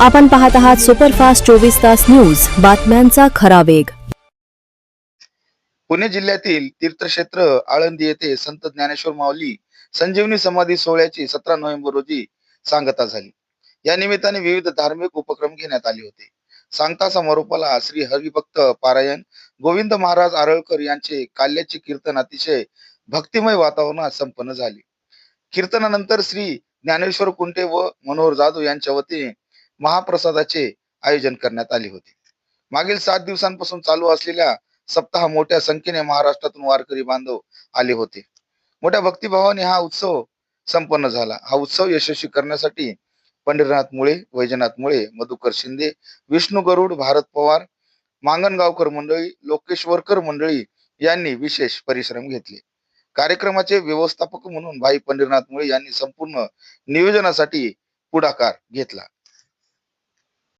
आपण पाहत आहात सुपरफास्ट चोवीस तास न्यूज. बातम्यांचा खरा वेग. पुणे जिल्ह्यातील तीर्थक्षेत्र आळंदी येथे संत ज्ञानेश्वर माऊली संजीवनी समाधी सोहळ्याची सतरा नोव्हेंबर रोजी सांगता झाली. या निमित्ताने विविध धार्मिक उपक्रम घेण्यात आले होते. सांगता समारोपाला श्री हरिभक्त पारायण गोविंद महाराज आरळकर यांचे काल्याचे कीर्तन अतिशय भक्तिमय वातावरणात संपन्न झाले. कीर्तनानंतर श्री ज्ञानेश्वर कुंटे व मनोहर जाधव यांच्या वतीने महाप्रसादाचे आयोजन करण्यात आले होते. मागील सात दिवसांपासून चालू असलेल्या सप्ताह मोठ्या संख्येने महाराष्ट्रातून वारकरी बांधव आले होते. मोठ्या भक्तिभावाने हा उत्सव संपन्न झाला. हा उत्सव यशस्वी करण्यासाठी पंढरीनाथ मुळे वैजनाथ मुळे मधुकर शिंदे विष्णू गरुड भारत पवार मांगणगावकर मंडळी लोकेश्वरकर मंडळी यांनी विशेष परिश्रम घेतले. कार्यक्रमाचे व्यवस्थापक म्हणून भाई पंढरीनाथ मुळे यांनी संपूर्ण नियोजनासाठी पुढाकार घेतला.